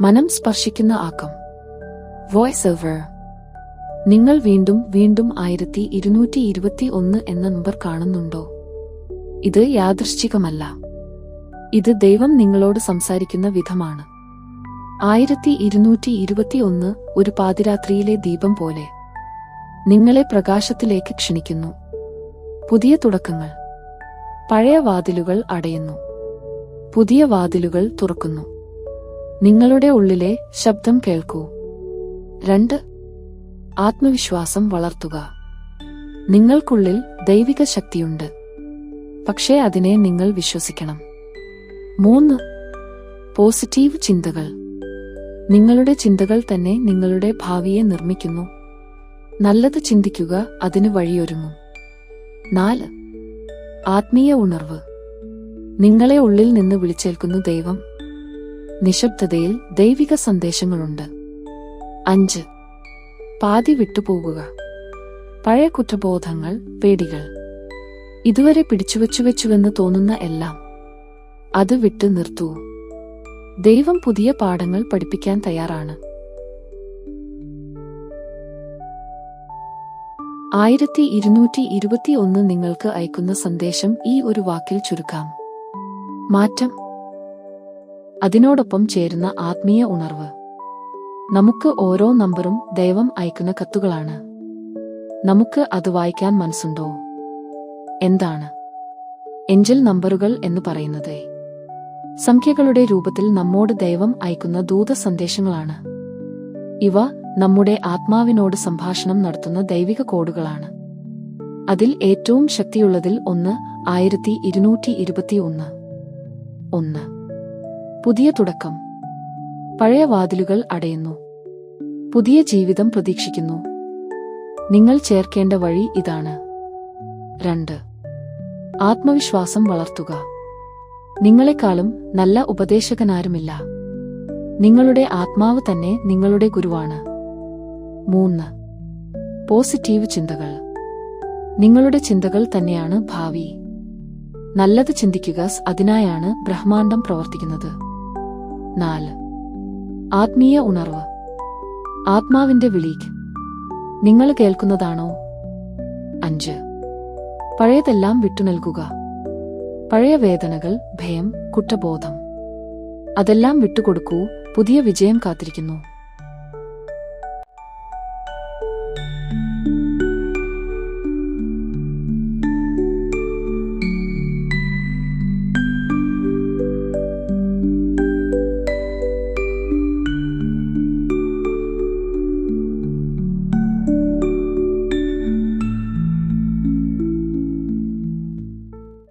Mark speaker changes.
Speaker 1: മനം സ്പർശിക്കുന്ന ആക്കം. വോയ്സ് ഓവർ നിങ്ങൾ വീണ്ടും വീണ്ടും ആയിരത്തി ഇരുന്നൂറ്റി ഇരുപത്തി ഒന്ന് എന്ന നമ്പർ കാണുന്നുണ്ടോ? ഇത് യാദൃശ്ചികമല്ല. ഇത് ദൈവം നിങ്ങളോട് സംസാരിക്കുന്ന വിധമാണ്. ആയിരത്തി ഇരുന്നൂറ്റി ഇരുപത്തി ഒന്ന് ഒരു പാതിരാത്രിയിലെ ദീപം പോലെ. നിങ്ങളെ പ്രകാശത്തിലേക്ക് ക്ഷണിക്കുന്നു. പുതിയ തുടക്കങ്ങൾ. പഴയ വാതിലുകൾ അടയുന്നു. പുതിയ വാതിലുകൾ തുറക്കുന്നു. നിങ്ങളുടെ ഉള്ളിലെ ശബ്ദം കേൾക്കൂ. രണ്ട് ആത്മവിശ്വാസം വളർത്തുക. നിങ്ങൾക്കുള്ളിൽ ദൈവിക ശക്തിയുണ്ട്. പക്ഷേ അതിനെ നിങ്ങൾ വിശ്വസിക്കണം. മൂന്ന് പോസിറ്റീവ് ചിന്തകൾ. നിങ്ങളുടെ ചിന്തകൾ തന്നെ നിങ്ങളുടെ ഭാവിയെ നിർമ്മിക്കുന്നു. നല്ലത് ചിന്തിക്കുക അതിന് വഴിയൊരുങ്ങും. നാല് ആത്മീയ ഉണർവ്. നിങ്ങളെ ഉള്ളിൽ നിന്ന് വിളിച്ചേൽക്കുന്നു ദൈവം. നിശബ്ദതയിൽ ദൈവിക സന്ദേശങ്ങളുണ്ട്. അഞ്ച്. പാതി വിട്ടുപോകുക പഴയ കുറ്റബോധങ്ങൾ പേടികൾ. ഇതുവരെ പിടിച്ചുവച്ചുവെച്ചുവെന്ന് തോന്നുന്ന എല്ലാം. അത് വിട്ടു നിർത്തൂ. ദൈവം പുതിയ പാഠങ്ങൾ പഠിപ്പിക്കാൻ തയ്യാറാണ്. ആയിരത്തി ഇരുന്നൂറ്റി ഇരുപത്തി ഒന്ന് നിങ്ങൾക്ക് അയക്കുന്ന സന്ദേശം ഈ ഒരു വാക്കിൽ ചുരുക്കാം. മാറ്റം. അതിനോടൊപ്പം ചേരുന്ന ആത്മീയ ഉണർവ്. നമുക്ക് ഓരോ നമ്പറും ദൈവം അയക്കുന്ന കത്തുകളാണ്. നമുക്ക് അത് വായിക്കാൻ മനസ്സുണ്ടോ? എന്താണ്? എഞ്ചൽ നമ്പറുകൾ എന്ന് പറയുന്നത്. സംഖ്യകളുടെ രൂപത്തിൽ നമ്മോട് ദൈവം അയക്കുന്ന ദൂത സന്ദേശങ്ങളാണ്. ഇവ നമ്മുടെ ആത്മാവിനോട് സംഭാഷണം നടത്തുന്ന ദൈവിക കോഡുകളാണ്. അതിൽ ഏറ്റവും ശക്തിയുള്ളതിൽ ഒന്ന് ആയിരത്തി ഇരുന്നൂറ്റി ഇരുപത്തിയൊന്ന്. ഒന്ന്. പുതിയ തുടക്കം. പഴയ വാതിലുകൾ അടയുന്നു. പുതിയ ജീവിതം പ്രതീക്ഷിക്കുന്നു. നിങ്ങൾ ചേർക്കേണ്ട വഴി ഇതാണ്. രണ്ട്. ആത്മവിശ്വാസം വളർത്തുക. നിങ്ങളെക്കാളും നല്ല ഉപദേശകനാരുമില്ല. നിങ്ങളുടെ ആത്മാവ് തന്നെ നിങ്ങളുടെ ഗുരുവാണ്. മൂന്ന്. പോസിറ്റീവ് ചിന്തകൾ. നിങ്ങളുടെ ചിന്തകൾ തന്നെയാണ് ഭാവി. നല്ലത് ചിന്തിക്കുക അതിനായാണ് ബ്രഹ്മാണ്ടം പ്രവർത്തിക്കുന്നത്. നാല്. ആത്മീയ ഉണർവ്. ആത്മാവിന്റെ വിളി. നിങ്ങൾ കേൾക്കുന്നതാണോ? അഞ്ച്. പഴയതെല്ലാം വിട്ടുനൽകുക പഴയ വേദനകൾ ഭയം കുറ്റബോധം. അതെല്ലാം വിട്ടുകൊടുക്കൂ പുതിയ വിജയം കാത്തിരിക്കുന്നു.